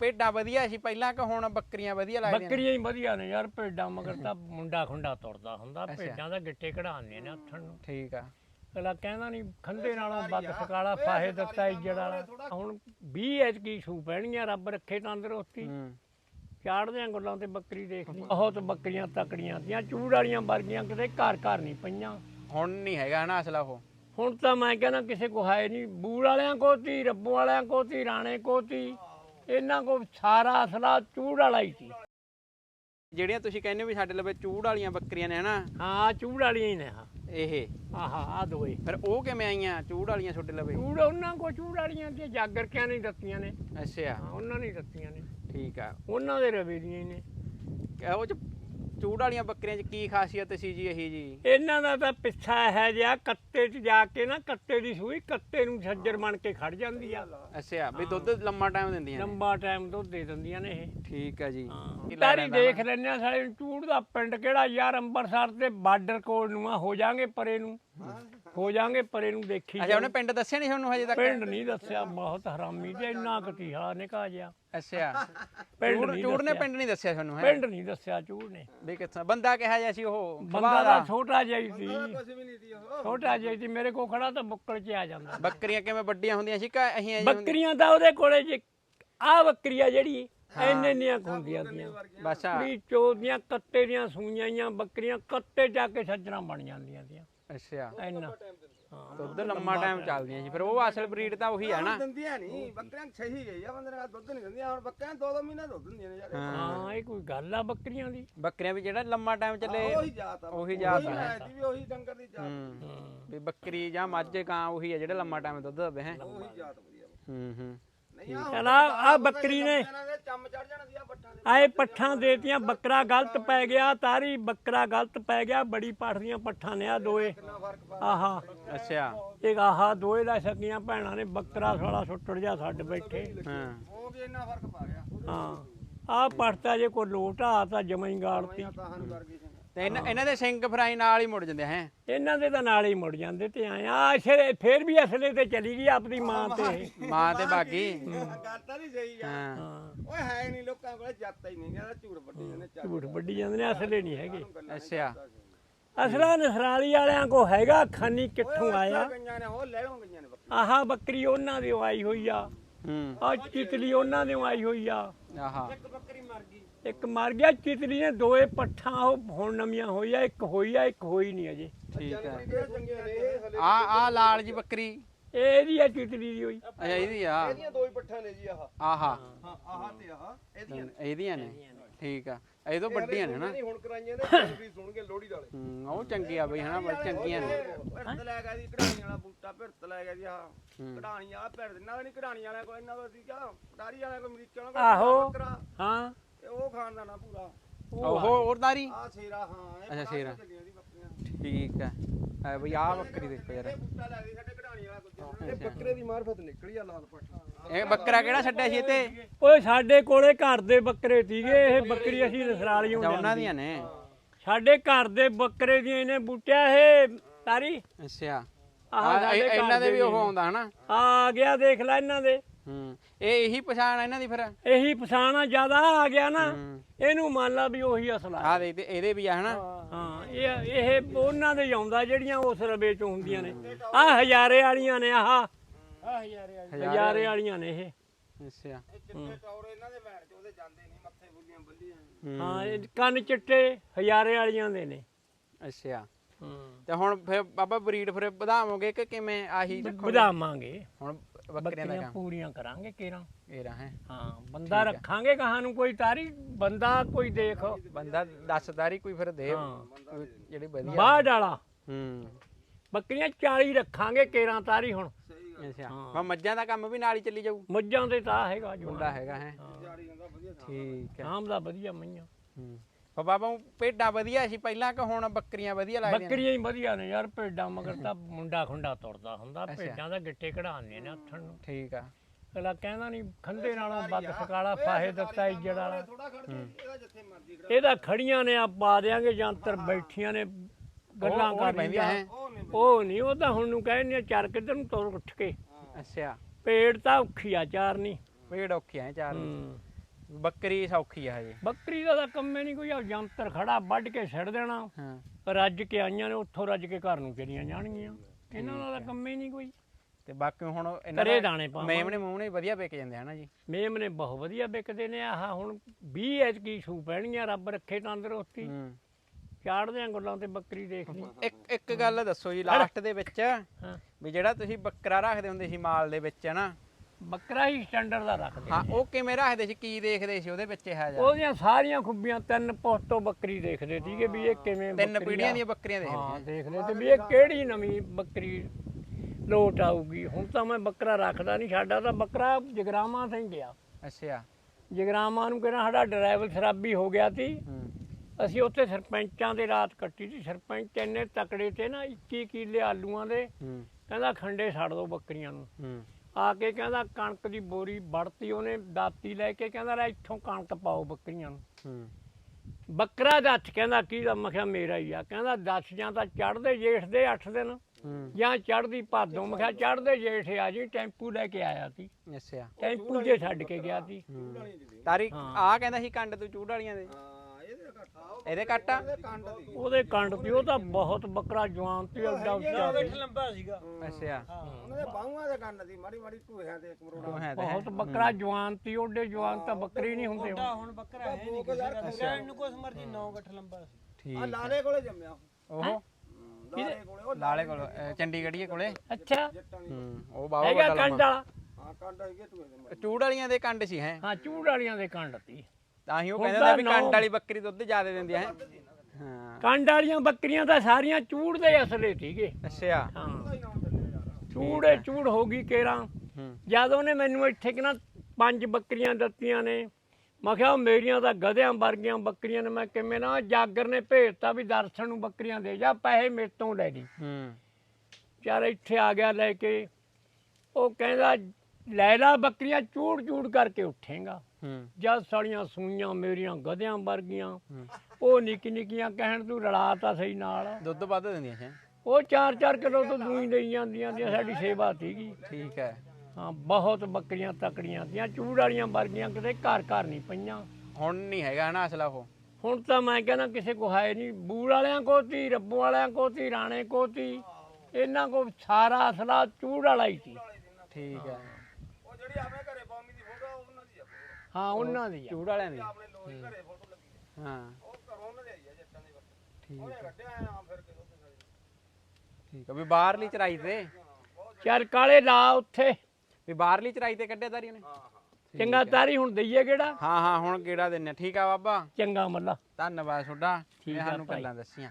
ਭੇਡਾਂ ਵਧੀਆ ਸੀ ਪਹਿਲਾਂ ਕਿ ਹੁਣ ਬੱਕਰੀਆਂ ਵਧੀਆ ਲੱਗਦੀਆਂ ਨੇ? ਬੱਕਰੀਆਂ ਹੀ ਵਧੀਆ ਨੇ ਯਾਰ ਭੇਡਾਂ ਮਗਰ ਤਾਂ ਮੁੰਡਾ ਖੁੰਡਾ ਤੁਰਦਾ ਹੁੰਦਾ ਭੇਡਾਂ ਦਾ ਗਿੱਟੇ ਕਢਾਉਂਦੇ ਨੇ ਹੱਥਣ ਨੂੰ। ਠੀਕ ਆ। ਅਗਲਾ ਕਹਿੰਦਾ ਨਹੀਂ ਖੰਦੇ ਨਾਲੋਂ ਬੱਗ ਸਕਾਲਾ ਫਾਹੇ ਦਿੱਤਾ ਇੱਜੜ ਵਾਲਾ ਹੁਣ 20 ਐਤਕੀ ਸੂ ਪੈਣਗੀਆਂ ਰੱਬ ਰੱਖੇ ਤੰਦਰੁਸਤੀ। ਹੂੰ। ਚਾੜਦਿਆਂ ਗੱਲਾਂ ਤੇ ਬੱਕਰੀ ਦੇਖਦੀ। ਬਹੁਤ ਬੱਕਰੀਆਂ ਤਕੜੀਆਂ ਦੀਆਂ ਚੂੜ ਵਾਲੀਆਂ ਵਰਗੀਆਂ ਕਿਤੇ ਘਰ ਘਰ ਨਹੀਂ ਪਈਆਂ। ਹੁਣ ਨਹੀਂ ਹੈਗਾ ਨਾ ਅਸਲਾ ਉਹ। ਹੁਣ ਤਾਂ ਮੈਂ ਕਹਿੰਦਾ ਕਿਸੇ ਕੋ ਹੈ ਨਹੀਂ ਬੂੜ ਵਾਲਿਆਂ ਕੋ ਤੀ ਰੱਬੋ ਵਾਲਿਆਂ ਕੋ ਤੀ ਰਾਣੇ ਕੋ ਤੀ। ਇਹਨਾਂ ਕੋ ਸਾਰਾ ਅਸਲਾ ਚੂੜ ਵਾਲਾ ਹੀ ਸੀ। ਜਿਹੜੀਆਂ ਤੁਸੀਂ ਕਹਿੰਦੇ ਹੋ ਵੀ ਸਾਡੇ ਲਵੇ ਚੂੜ ਵਾਲੀਆਂ ਬੱਕਰੀਆਂ ਨੇ ਹਨਾ? ਹਾਂ ਚੂੜ ਵਾਲੀਆਂ ਹੀ ਨੇ ਹਾਂ। ਇਹ। ਆਹਾ ਆ ਦੋਏ। ਫਿਰ ਉਹ ਕਿਵੇਂ ਆਈਆਂ ਚੂੜ ਵਾਲੀਆਂ ਤੁਹਾਡੇ ਲਵੇ? ਚੂੜ ਉਹਨਾਂ ਕੋ ਚੂੜ ਵਾਲੀਆਂ ਤੇ ਜਾਗਰ ਕਿਆਂ ਨਹੀਂ ਦਿੱਤੀਆਂ ਨੇ। ਅੱਛਾ। ਹਾਂ ਉਹਨਾਂ ਨੇ ਦਿੱਤੀਆਂ ਨੇ। ਠੀਕ ਆ। ਉਹਨਾਂ ਦੇ ਰਵੇ ਦੀਆਂ ਹੀ ਨੇ। ਉਹ ਚ ਚੂੜ ਵਾਲੀਆਂ ਬੱਕਰੀਆਂ ਚ ਕੀ ਖਾਸੀਅਤ ਸੀ ਜੀ ਇਹੀ ਜੀ? ਇਹਨਾਂ ਦਾ ਤਾਂ ਪਿੱਛਾ ਹੈ ਜਿਹਾ ਕੱਤੇ 'ਚ ਜਾ ਕੇ ਨਾ ਕੱਤੇ ਦੀ ਸੂਈ ਕੱਤੇ ਨੂੰ ਛੱਜਰ ਬਣ ਕੇ ਖੜ ਜਾਂਦੀ ਆ। ਅੱਛਾ ਵੀ ਦੁੱਧ ਲੰਮਾ ਟਾਈਮ ਦਿੰਦੀਆਂ ਨੇ। ਲੰਬਾ ਟਾਈਮ ਦੁੱਧ ਦੇ ਦਿੰਦੀਆਂ ਨੇ ਇਹ। ਠੀਕ ਆ ਜੀ। ਕੀ ਲਾ ਤਾਰੀ ਲੈਂਦਾ ਦੇਖ ਆ ਸਾਡੇ ਚੂੜ ਦਾ ਪਿੰਡ ਕਿਹੜਾ ਯਾਰ ਅੰਮ੍ਰਿਤਸਰ ਦੇ ਬਾਰਡਰ ਕੋਲ ਨੂੰ ਆ ਹੋ ਜਾਾਂਗੇ ਪਰੇ ਨੂੰ। ਹੋ ਜਾਾਂਗੇ ਪਰੇ ਨੂੰ ਦੇਖੀ ਅੱਛਾ ਉਹਨੇ ਪਿੰਡ ਦੱਸਿਆ ਨਹੀਂ ਤੁਹਾਨੂੰ ਹਜੇ ਤੱਕ? ਪਿੰਡ ਨਹੀਂ ਦੱਸਿਆ ਬਹੁਤ ਹਰਾਮੀ ਤੇ ਇੰਨਾ ਕਤੀਹਾ ਨਿਕਾ ਜਿਆ ਅੱਛਾ। ਪਿੰਡ ਚੂੜ ਨਹੀਂ ਚੂੜ ਨੇ। ਪਿੰਡ ਨਹੀਂ ਦੱਸਿਆ ਤੁਹਾਨੂੰ ਹੈ? ਪਿੰਡ ਨਹੀਂ ਦੱਸਿਆ ਚੂੜ ਨੇ ਵੀ ਕਿੱਥੋਂ? ਬੰਦਾ ਕਿਹਾ ਜਿਹਾ ਸੀ ਉਹ ਬੰਦਾ ਦਾ ਛੋਟਾ ਜਿਹਾ ਹੀ ਸੀ। ਛੋਟਾ ਜਿਹਾ ਹੀ ਸੀ। ਮੇਰੇ ਕੋਲ ਖੜਾ ਤਾਂ ਬੁੱਕਲ 'ਚ ਆ ਜਾਂਦਾ। ਬੱਕਰੀਆਂ ਕਿਵੇਂ ਵੱਡੀਆਂ ਹੁੰਦੀਆਂ ਸੀ ਕਿ ਅਹੀਂ ਅਹੀਂ ਬੱਕਰੀਆਂ ਤਾਂ ਉਹਦੇ ਕੋਲੇ ਜੇ ਆ ਬੱਕਰੀ ਆ ਜਿਹੜੀ ਐਨੇ ਨੀਆਂ ਹੁੰਦੀਆਂ ਦੀਆਂ ਬਸ ਆ। ਵੀ ਚੋਦੀਆਂ ਕੱਤੇ ਦੀਆਂ ਸੂਈਆਂ ਆਂ ਬੱਕਰੀਆਂ ਕੱਤੇ ਜਾ ਕੇ ਸੱਜਣਾ ਬਣ ਜਾਂਦੀਆਂ ਦੀਆਂ ਅੱਛਾ। ਐਨਾ ਹਾਂ ਦੁੱਧ ਲੰਮਾ ਟਾਈਮ ਚੱਲਦੀਆਂ ਸੀ ਫਿਰ ਉਹ ਅਸਲ ਬਰੀਡ ਤਾਂ ਉਹੀ ਹੈ ਨਾ। ਦਿੰਦੀਆਂ ਨਹੀਂ ਬੱਕਰੀਆਂ ਸਹੀ ਗਈ ਆ ਬੰਦੇ ਨੇ ਦੁੱਧ ਨਹੀਂ ਦਿੰਦੀਆਂ ਹੁਣ ਬੱਕਰੀਆਂ ਦੋ ਦੋ ਮਹੀਨੇ ਦੁੱਧ ਦਿੰਦੀਆਂ ਨੇ ਯਾਰ। ਹਾਂ। ਇਹ ਕੋਈ ਗੱਲ ਆ ਬੱਕਰੀਆਂ ਦੀ। ਬੱਕਰੀਆਂ ਵੀ ਜਿਹੜਾ ਲੰਮਾ ਟਾਈਮ ਚੱਲੇ ਉਹੀ ਜਾਤ ਆ ਉਹੀ ਜਾਤ ਆ। ਦੀ ਵੀ ਉਹੀ ਡੰਗਰ ਦੀ ਜਾਤ। ਹੂੰ। ਹਾਂ। ਵੀ ਬੱਕਰੀ ਜਾਂ ਮੱਝ ਕਾਂ ਉਹੀ ਹੈ ਜਿਹੜਾ ਲੰਮਾ ਟਾਈਮ ਦੁੱਧ ਦੇਵੇ ਹੈ। ਉਹੀ ਜਾਤ ਵਧੀਆ। ਹੂੰ ਹੂੰ। ਨਹੀਂ ਆ ਚਲ ਆ ਆ ਬੱਕਰੀ ਨੇ। ਚੰਮ ਚੜ ਜਾਣਾ ਸੀ ਆ ਬੱਟਾਂ ਆਏ ਪੱਠਾਂ ਦੇਤੀਆਂ ਬੱਕਰਾ ਗਲਤ ਪੈ ਗਿਆ ਤਾਰੀ ਬੱਕਰਾ ਗਲਤ ਪੈ ਗਿਆ ਬੜੀ ਪਾਠ ਦੀਆਂ ਪੱਠਾਂ ਨੇ ਆ ਦੋਏ। ਆਹਾ। ਅੱਛਾ। ਇੱਕ ਆਹਾ ਦੋਏ ਦਾ ਸਕੀਆਂ ਭੈਣਾਂ ਨੇ ਬੱਕਰਾ ਸਾਲਾ ਸੁੱਟੜ ਜਾ ਛੱਡ ਬੈਠੇ। ਹਾਂ। ਉਹ ਵੀ ਇੰਨਾ ਫ਼ਰਕ ਪਾ ਗਿਆ। ਹਾਂ। ਆ ਪੜਤਾ ਜੇ ਕੋਈ ਲੋਟ ਆ ਤਾਂ ਜਮਾਂ ਹੀ ਗਾੜਤੀ ਤਾਂ ਇਹਨਾਂ ਇਹਨਾਂ ਦੇ ਸਿੰਘ ਫਰਾਈ ਨਾਲ ਹੀ ਮੁੜ ਜਾਂਦੇ ਹੈ? ਇਹਨਾਂ ਦੇ ਤਾਂ ਨਾਲ ਹੀ ਮੁੜ ਜਾਂਦੇ ਤੇ ਆਏ ਆ। ਅਸਲੇ ਫੇਰ ਵੀ ਅਸਲੇ ਤੇ ਚਲੀ ਗਈ ਆਪਣੀ ਮਾਂ ਤੇ। ਮਾਂ ਤੇ ਬਾਗੀ। ਗੱਲ ਤਾਂ ਨਹੀਂ ਸਹੀ ਹਾਂ ਹਾਂ। ਓਏ ਹੈ ਨਹੀਂ ਲੋਕਾਂ ਕੋਲੇ ਜਾਤਾ ਹੀ ਨਹੀਂ ਕਹਿੰਦਾ ਝੂਠ ਵੱਡੀ ਜਾਂਦੇ ਚੱਲ ਝੂਠ ਵੱਡੀ ਜਾਂਦੇ ਨੇ ਅਸਲੇ ਨਹੀਂ ਹੈਗੇ। ਅੱਛਾ। ਅਸਲਾ ਨਸਰਾਲੀ ਵਾਲਿਆਂ ਕੋ ਹੈਗਾ ਖਾਨੀ ਕਿੱਥੋਂ ਆਇਆ? ਗਈਆਂ ਨੇ ਉਹ ਲੈਣੋਂ ਗਈਆਂ ਨੇ ਬੱਕਰੀਆਂ। ਆਹਾ ਬੱਕਰੀ ਉਹਨਾਂ ਦੇ ਆਈ ਹੋਈ ਆ। ਹੂੰ। ਆ ਚਿਤਲੀ ਉਹਨਾਂ ਦੇ ਆਈ ਹੋਈ ਆ। ਆਹਾ। ਇੱਕ ਬੱਕਰੀ ਮਰ ਗਈ। ਇੱਕ ਮਰ ਗਿਆ ਚਿਤਲੀ ਨੇ ਦੋਏ ਪੱਠਾਂ ਉਹ ਹੁਣ ਨਵੀਆਂ ਹੋਈ ਆ ਇੱਕ ਹੋਈ ਆ ਇੱਕ ਹੋਈ ਨਹੀਂ ਅਜੇ। ਠੀਕ ਹੈ ਨੇ ਆ ਆ ਲਾਲ ਜੀ ਬੱਕਰੀ। ਇਹ ਇਹਦੀ ਆ ਚਿਤਲੀ ਦੀ ਹੋਈ। ਅੱਛਾ ਇਹਦੀ ਆ। ਇਹਦੀਆਂ ਦੋ ਹੀ ਪੱਠਾਂ ਨੇ ਜੀ ਆਹ। ਆਹਾ। ਹਾਂ ਆਹ ਤੇ ਆਹ ਇਹਦੀਆਂ ਨੇ। ਇਹਦੀਆਂ ਨੇ। ਠੀਕ ਆ। ਇਹ ਤੋਂ ਵੱਡੀਆਂ ਨੇ ਨਾ। ਨਹੀਂ ਹੁਣ ਕਰਾਈਆਂ ਨੇ ਜਲਦੀ ਸੁਣਗੇ ਲੋਹੜੀ ਵਾਲੇ। ਹੂੰ ਉਹ ਚੰਗੀ ਆ ਬਈ ਹਨਾ ਬੜੀ ਚੰਗੀਆਂ ਨੇ। ਭਿਰਤ ਲੈ ਗਿਆ ਜੀ ਕਢਾਣੀ ਵਾਲਾ ਬੂਟਾ ਭਿਰਤ ਲੈ ਗਿਆ ਜੀ ਆਹ। ਹੂੰ। ਕਢਾਣੀ ਆ ਭਿਰਤ ਇਹਨਾਂ ਦਾ ਨਹੀਂ ਕਢਾਣੀ ਵਾਲਾ ਕੋਈ ਇਹਨਾਂ ਦਾ ਸੀ ਕਿਆ ਡਾਰੀ ਵਾਲਾ ਕੋਈ ਮਰੀਚਾਂ ਵਾਲਾ ਆਹੋ। ਹਾਂ। ਇਹ ਉਹ ਖਾਣ ਦਾ ਨਾ ਪੂਰਾ। ਉਹ ਹੋਰ ਦਾਰੀ ਆ ਸ਼ੇਰਾ ਹਾਂ ਅੱਛਾ, ਸ਼ੇਰਾ। ਠੀਕ ਹੈ। ਐ ਬਈ ਆ ਬੱਕਰੀ ਦੇਖੋ ਯਾਰ। ਇਹ ਬੱਕਰੇ ਦੀ ਮਾਰਫਤ ਨਿਕਲੀ ਆ ਲਾਲ ਪੱਠਾ ਇਹ ਬੱਕਰਾ ਕਿਹੜਾ ਛੱਡਿਆ ਸੀ ਇੱਥੇ? ਓਏ ਸਾਡੇ ਕੋਲੇ ਘਰ ਦੇ ਬੱਕਰੇ ਸੀਗੇ ਇਹ ਬੱਕਰੀ ਅਸੀਂ ਨਸਰਾਲੀਆਂ ਅੱਛਾ ਉਹਨਾਂ ਦੀਆਂ ਨੇ? ਸਾਡੇ ਘਰ ਦੇ ਬੱਕਰੇ ਦੀਆਂ ਇਹਨੇ ਬੂਟਿਆ ਇਹ ਤਾਰੀ। ਅੱਛਾ। ਆਹ ਇਹਨਾਂ ਦੇ ਵੀ ਉਹ। ਆਉਂਦਾ ਹਨਾ? ਆ ਗਿਆ ਦੇਖ ਲੈ ਇਹਨਾਂ ਦੇ। ਹੂੰ। ਇਹ ਇਹੀ ਪਛਾਣ ਆ ਇਹਨਾਂ ਦੀ ਫਿਰ? ਇਹੀ ਪਛਾਣਾ ਜ਼ਿਆਦਾ ਆ ਗਿਆ ਨਾ ਹੂੰ। ਇਹਨੂੰ ਮੰਨ ਲਾ ਵੀ ਉਹੀ ਅਸਲਾ ਆ। ਦੇ ਤੇ ਇਹਦੇ ਵੀ ਆ ਹਨਾ? ਹਾਂ ਇਹ ਇਹ ਉਹਨਾਂ ਦੇ ਹੀ ਆਉਂਦਾ ਜਿਹੜੀਆਂ ਉਸ ਰਵੇ ਚ ਹੁੰਦੀਆਂ ਨੇ। ਆ ਹਜ਼ਾਰੇ ਵਾਲੀਆਂ ਨੇ ਆਹ। ਆ ਹਜ਼ਾਰੇ ਵਾਲੀ ਹਜ਼ਾਰੇ ਵਾਲੀਆਂ ਨੇ ਇਹ। ਅੱਛਾ। ਇਹ ਚਿੱਟੇ ਟੌਰ ਇਹਨਾਂ ਦੇ ਵੈਣ ਚ ਉਹਦੇ ਜਾਂਦੇ ਨਹੀਂ ਮੱਥੇ ਬੁੱਲੀਆਂ ਬੱਲੀਆਂ। ਹੂੰ। ਹਾਂ ਇਹ ਕੰਨ ਚਿੱਟੇ ਹਜ਼ਾਰੇ ਵਾਲੀਆਂ ਦੇ ਨੇ। ਅੱਛਾ। ਹਾਂ। ਤੇ ਹੁਣ ਫਿਰ ਬਾਬਾ ਬਰੀਡ ਫਿਰ ਵਧਾਵੋਗੇ ਕਿ ਕਿਵੇਂ ਆਹੀ ਰੱਖੋਗੇ? ਵਧਾਵਾਂਗੇ। ਹੁਣ ਬੱਕਰੀਆਂ ਦਾ ਬੱਕਰੀਆਂ ਕੰਮ। ਪੂਰੀਆਂ ਕਰਾਂਗੇ ਕੇਰਾਂ। ਇਹ ਹੈ। ਹਾਂ ਬੰਦਾ ਰੱਖਾਂਗੇ ਕਹਾਂ ਨੂੰ ਕੋਈ ਤਾਰੀ ਬੰਦਾ ਕੋਈ ਦੇਖ। ਬੰਦਾ ਦੱਸਦਾਰੀ ਕੋਈ ਫਿਰ ਦੇ। ਹਾਂ। ਕੋਈ ਜਿਹੜੀ ਵਧੀਆ। ਬਾਹਰ ਵਾਲਾ ਹੂੰ। ਬੱਕਰੀਆਂ 40 ਰੱਖਾਂਗੇ ਕੇਰਾਂ ਤਾਰੀ ਹੁਣ। ਅੱਛਾ। ਹਾਂ। ਮੈਂ ਮੱਝਾਂ ਦਾ ਕੰਮ ਵੀ ਨਾਲ ਹੀ ਚੱਲੀ ਜਾਊ। ਮੱਝਾਂ ਦੇ ਤਾਂ ਹੈਗਾ ਜੋ ਮੁੰਡਾ ਹੈਗਾ ਹੈ। ਠੀਕ ਹੈ। ਆਮ ਦਾ ਵਧੀਆ ਮਈਆਂ। ਹੂੰ। ਪਰ ਬਾਬਾ ਭੇਡਾਂ ਵਧੀਆ ਸੀ ਪਹਿਲਾਂ ਕਿ ਹੁਣ ਬੱਕਰੀਆਂ ਵਧੀਆ ਲੱਗਦੀਆਂ ਨੇ? ਬੱਕਰੀਆਂ ਹੀ ਵਧੀਆ ਨੇ ਯਾਰ ਭੇਡਾਂ ਮਗਰ ਤਾਂ ਮੁੰਡਾ ਖੁੰਡਾ ਤੁਰਦਾ ਹੁੰਦਾ ਭੇਡਾਂ ਦਾ ਗਿੱਟੇ ਕਢਾਉਂਦੇ ਨੇ ਹੱਥਣ ਨੂੰ। ਠੀਕ ਆ। ਅਗਲਾ ਕਹਿੰਦਾ ਨਹੀਂ ਖੰਦੇ ਨਾਲੋਂ ਬੱਗ ਸਕਾਲਾ ਫਾਹੇ ਦਿੱਤਾ ਇੱਜੜ ਵਾਲਾ। ਇਹਦਾ ਖੜੀਆਂ ਨੇ ਆ ਪਾ ਦਿਆਂਗੇ ਜਾਂਤਰ ਬੈਠੀਆਂ ਨੇ ਗੱਲਾਂ ਕਰ ਬਹਿੰਦੀਆਂ ਹੈ ਉਹ ਨਹੀਂ ਉਹ ਤਾਂ ਹੁਣ ਨੂੰ ਕਹਿੰਦੇ ਚਰ ਕਿੱਧਰ ਨੂੰ ਤੁਰ ਉੱਠ ਕੇ। ਅੱਛਾ। ਪੇੜ ਤਾਂ ਔਖੀ ਆ ਚਾਰ ਨਹੀਂ ਭੇਡ ਔਖੀਆਂ ਹੈ ਚਾਰ ਹੂੰ। ਬੱਕਰੀ ਸੌਖੀ ਆ ਹਜੇ। ਬੱਕਰੀ ਦਾ ਤਾਂ ਕੰਮੇ ਨਹੀਂ ਕੋਈ ਆ ਜੰਤਰ ਖੜਾ ਵੱਢ ਕੇ ਛੱਡ ਦੇਣਾ। ਹਾਂ। ਰੱਜ ਕੇ ਆਈਆਂ ਨੇ ਉੱਥੋਂ ਰੱਜ ਕੇ ਘਰ ਨੂੰ ਚਲੀਆਂ ਜਾਣਗੀਆਂ। ਇਹਨਾਂ ਦਾ ਤਾਂ ਕੰਮੇ ਨਹੀਂ ਕੋਈ। ਤੇ ਬਾਕੀ ਹੁਣ ਇਹਨਾਂ ਘਰੇ ਦਾਣੇ ਪਾਵਾਂ ਮੇਮਣੇ ਵਧੀਆ ਵਿਕ ਜਾਂਦੇ ਹਨਾ ਜੀ। ਮੇਮ ਨੇ ਬਹੁਤ ਵਧੀਆ ਵਿਕਦੇ ਨੇ ਆਹ ਹੁਣ 20 ਐਤਕੀ ਸੂ ਪੈਣਗੀਆਂ ਰੱਬ ਰੱਖੇ ਤੰਦਰੁਸਤੀ। ਹੂੰ। ਚਾੜਦੇ ਆਂ ਗੱਲਾਂ ਤੇ ਬੱਕਰੀ ਦੇਖ ਲਈ। ਇੱਕ ਇੱਕ ਗੱਲ ਦੱਸੋ ਜੀ ਲਾਸਟ ਦੇ ਵਿੱਚ ਹਾਂ। ਵੀ ਜਿਹੜਾ ਤੁਸੀਂ ਬੱਕਰਾ ਰੱਖਦੇ ਹੁੰਦੇ ਸੀ ਮਾਲ ਦੇ ਵਿੱਚ ਹਨਾ ਬੱਕਰਾ ਹੀ ਸਟੈਂਡਰਡ ਦਾ ਰੱਖਦੇ ਹਾਂ ਉਹ ਕਿਵੇਂ ਰੱਖਦੇ ਸੀ ਕੀ ਦੇਖਦੇ ਸੀ ਉਹਦੇ ਵਿੱਚ ਇਹ ਜਾ ਉਹਦੀਆਂ ਸਾਰੀਆਂ ਖੂਬੀਆਂ ਤਿੰਨ ਪੋਸਟੋਂ ਬੱਕਰੀ ਦੇਖਦੇ ਸੀਗੇ ਵੀ ਇਹ ਕਿਵੇਂ ਤਿੰਨ ਬੱਕਰੀ ਪੀੜ੍ਹੀਆਂ ਆ। ਦੀਆਂ ਬੱਕਰੀਆਂ ਦੇਖਦੇ ਹਾਂ ਦੇਖਦੇ ਤੇ ਵੀ ਇਹ ਕਿਹੜੀ ਨਵੀਂ ਬੱਕਰੀ ਲੋਟ ਆਊਗੀ। ਹੁਣ ਤਾਂ ਮੈਂ ਬੱਕਰਾ ਰੱਖਦਾ ਨਹੀਂ ਸਾਡਾ ਤਾਂ ਬੱਕਰਾ ਜਗਰਾਵਾਂ ਤੋਂ ਹੀ ਗਿਆ ਅੱਛਾ। ਜਗਰਾਵਾਂ ਨੂੰ ਕਹਿੰਦਾ ਸਾਡਾ ਡਰਾਈਵਰ ਸ਼ਰਾਬੀ ਹੋ ਗਿਆ ਸੀ। ਅਸੀਂ ਉੱਥੇ ਸਰਪੰਚਾਂ ਦੇ ਰਾਤ ਕੱਟੀ ਸੀ। ਸਰਪੰਚ ਇੰਨੇ ਤਕੜੇ ਤੇ ਨਾ 21 ਕਿੱਲੇ ਆਲੂਆਂ ਦੇ। ਕਹਿੰਦਾ ਖੰਡੇ ਛੱਡ ਦੋ ਬੱਕਰੀਆਂ ਨੂੰ। ਆ ਕੇ ਕਹਿੰਦਾ ਕਣਕ ਦੀ ਬੋਰੀ ਵੜਤੀ ਉਹਨੇ ਦਾਤੀ ਲੈ ਕੇ ਕਹਿੰਦਾ ਲੈ ਇੱਥੋਂ ਕਣਕ ਪਾਓ ਬੱਕਰੀਆਂ ਨੂੰ। ਹੂੰ। ਬੱਕਰਾ ਦੱਸ ਕਹਿੰਦਾ ਕੀ ਦਾ? ਮੈਂ ਕਿਹਾ ਮੇਰਾ ਹੀ ਆ। ਕਹਿੰਦਾ ਦੱਸ ਜਾਂ ਤਾਂ ਚੜਦੇ ਜੇਠ ਦੇ 8 ਦਿਨ ਹੂੰ। ਜਾਂ ਚੜਦੀ ਭਾਦੋਂ। ਮੈਂ ਕਿਹਾ ਚੜਦੇ ਜੇਠ ਆ ਜੀ ਟੈਂਪੂ ਲੈ ਕੇ ਆਇਆ ਸੀ। ਅੱਛਾ। ਟੈਂਪੂ ਜੇ ਛੱਡ ਕੇ ਗਿਆ ਸੀ। ਤਾਰੀ ਆ ਕਹਿੰਦਾ ਸੀ ਕੰਡ ਤੂੰ ਚੂੜ ਵਾਲੀਆਂ ਦੇ। ਇਹਦੇ ਕੱਟ ਆ? ਦੀ ਉਹਦੇ ਕੰਡ ਤੇ ਉਹ ਤਾਂ ਬਹੁਤ ਬੱਕਰਾ ਜਵਾਨ ਤੇ ਉੱਡਾ ਉੱਚਾ ਸੀ। ਅੱਛਾ। ਉਹਨਾਂ ਦੇ ਬਾਹੂਆਂ ਦੇ ਕੰਡ ਦੀ ਮਾੜੀ ਮਾੜੀ ਢੂਹਿਆਂ ਤੇ ਇੱਕ ਮਰੋੜਾ। ਤੂੰ ਹੈ ਤੇ ਬਹੁਤ ਬੱਕਰਾ ਜਵਾਨ ਤੇ ਉਹਦੇ ਜਵਾਨ ਤਾਂ ਬੱਕਰੀ ਨਹੀਂ ਹੁੰਦੇ ਹੁਣ। ਹੁਣ ਬੱਕਰਾ ਹੈ ਨਹੀਂ ਕਿਸੇ ਦਾ। ਲੈਣ ਨੂੰ ਕੁਛ ਮਰਜ਼ੀ 9 ਗੱਠ ਲੰਬਾ ਸੀ। ਆ ਠੀਕ ਲਾਲੇ ਕੋਲੇ ਜੰਮਿਆ ਉਹ। ਹੂੰ, ਲਾਲੇ ਕੋਲੇ ਉਹ ਲਾਲੇ ਕੋਲ ਚੰਡੀਗੜ੍ਹੀਏ ਕੋਲੇ? ਅੱਛਾ। ਜੱਟਾਂ ਦੀ ਹੂੰ ਉਹ ਬਾਵਾ ਹੈਗਾ ਕੰਡ ਵਾਲਾ। ਹਾਂ ਕੰਡ ਹੈਗੇ ਦੇ ਚੂੜ ਵਾਲੀਆਂ ਦੇ ਕੰਡ ਸੀ ਹੈ? ਹਾਂ ਚੂੜ ਵਾਲੀਆਂ ਦੇ ਕੰਡ ਤੀ ਤਾਂ ਹੀ ਉਹ ਕਹਿੰਦੇ ਹੁੰਦੇ ਵੀ ਕੰਡ ਵਾਲੀ ਬੱਕਰੀ ਦੁੱਧ ਜ਼ਿਆਦਾ ਦਿੰਦੀ ਹੈ। ਹਾਂ। ਕੰਡ ਵਾਲੀਆਂ ਬੱਕਰੀਆਂ ਤਾਂ ਸਾਰੀਆਂ ਚੂੜ ਦੇ ਅਸਲੇ ਸੀਗੇ ਅੱਛਾ। ਹਾਂ। ਯਾਰ ਚੂੜੇ ਚੂੜ ਹੋ ਗਈ ਕੇਰਾਂ। ਹੂੰ। ਜਦ ਉਹਨੇ ਮੈਨੂੰ ਇੱਥੇ ਕਿ ਨਾ ਪੰਜ ਬੱਕਰੀਆਂ ਦਿੱਤੀਆਂ ਨੇ ਮੈਂ ਕਿਹਾ ਉਹ ਮੇਰੀਆਂ ਤਾਂ ਗਧਿਆਂ ਵਰਗੀਆਂ ਬੱਕਰੀਆਂ ਨੇ ਮੈਂ ਕਿਵੇਂ ਨਾ ਜਾਗਰ ਨੇ ਭੇਜਤਾ ਵੀ ਦਰਸ਼ਨ ਨੂੰ ਬੱਕਰੀਆਂ ਦੇ ਜਾ ਪੈਸੇ ਮੇਰੇ ਤੋਂ ਲੈ ਲਈ। ਹੂੰ। ਚਾਰ ਇੱਥੇ ਆ ਗਿਆ ਲੈ ਕੇ। ਉਹ ਕਹਿੰਦਾ ਲੈ ਲਾ ਬੱਕਰੀਆਂ ਚੂੜ ਚੂੜ ਕਰਕੇ ਉੱਠੇਗਾ। ਜਦ ਸਾਲੀਆਂ ਸੂਈਆਂ ਮੇਰੀਆਂ ਗਧਿਆਂ ਵਰਗੀਆਂ। ਉਹ ਨਿੱਕੀ ਨਿੱਕੀਆਂ ਕਹਿਣ ਤੂੰ ਰਲਾ ਤਾਂ ਸਹੀ ਨਾਲ। ਦੁੱਧ ਵੱਧ ਦਿੰਦੀਆਂ ਹੈ ਉਹ 4-4 ਕਿਲੋ ਤੋਂ ਦੂਈ ਲਈ ਜਾਂਦੀਆਂ ਤੇ ਸਾਡੀ ਸੇਵਾ ਸੀਗੀ। ਠੀਕ ਹੈ। ਹਾਂ ਬਹੁਤ ਬੱਕਰੀਆਂ ਤਕੜੀਆਂ ਤੀਆਂ ਚੂੜ ਵਾਲੀਆਂ ਵਰਗੀਆਂ ਕਿਤੇ ਘਰ ਘਰ ਨਹੀਂ ਪਈਆਂ। ਹੁਣ ਨਹੀਂ ਹੈਗਾ ਨਾ ਅਸਲਾ ਉਹ। ਹੁਣ ਤਾਂ ਮੈਂ ਕਹਿੰਦਾ ਕਿਸੇ ਕੋ ਹੈ ਨਹੀਂ ਬੂੜ ਵਾਲਿਆਂ ਕੋ ਤੀ ਰੱਬੂ ਵਾਲਿਆਂ ਕੋ ਤੀ ਰਾਣੇ ਕੋ ਤੀ ਇਹਨਾਂ ਕੋ ਸਾਰਾ ਅਸਲਾ ਚੂੜ ਵਾਲਾ ਹੀ ਸੀ। ਠੀਕ ਹੈ ਉਹ ਜਿਹੜੀ ਆਪਣੇ ਘਰੇ ਬੌਮੀ ਦੀ ਫੋਟੋ ਉਹਨਾਂ ਦੀ ਆ ਫੋਟੋ। ਹਾਂ ਉਹਨਾਂ ਦੀ ਆ। ਚੂੜ ਵਾਲਿਆਂ ਦੀ ਆਪਣੇ ਲੋਹੀ ਘਰੇ ਫੋਟੋ ਲੱਗੀ ਹਾਂ। ਉਹ ਘਰੋਂ ਉਹਨਾਂ ਦੇ ਆਈ ਆ ਜੱਟਾਂ ਦੀ ਬੱਕਰੀ ਠੀਕ ਉਹਨੇ ਕੱਢਿਆ ਆ ਫਿਰ ਕੇ ਦੁੱਧ ਸਾਰੀ। ਠੀਕ ਹੈ ਵੀ ਬਾਹਰਲੀ ਚਰਾਈ ਤੇ? ਚੱਲ ਕਾਲੇ ਲਾ ਉੱਥੇ। ਵੀ ਬਾਹਰਲੀ ਚਰਾਈ ਤੇ ਕੱਢਿਆ ਤਾਰੀ ਉਹਨੇ? ਚੰਗਾ ਤਾਰੀ ਹੁਣ ਦਈਏ ਕਿਹੜਾ? ਹਾਂ ਹਾਂ ਹੁਣ ਕਿਹੜਾ ਦਿੰਨੇ ਠੀਕ ਆ ਬਾਬਾ। ਚੰਗਾ ਮੱਲਾ। ਧੰਨਵਾਦ ਤੁਹਾਡਾ। ਠੀਕ ਇਹ ਆ ਸਾਨੂੰ। ਗੱਲਾਂ ਦੱਸੀਆਂ।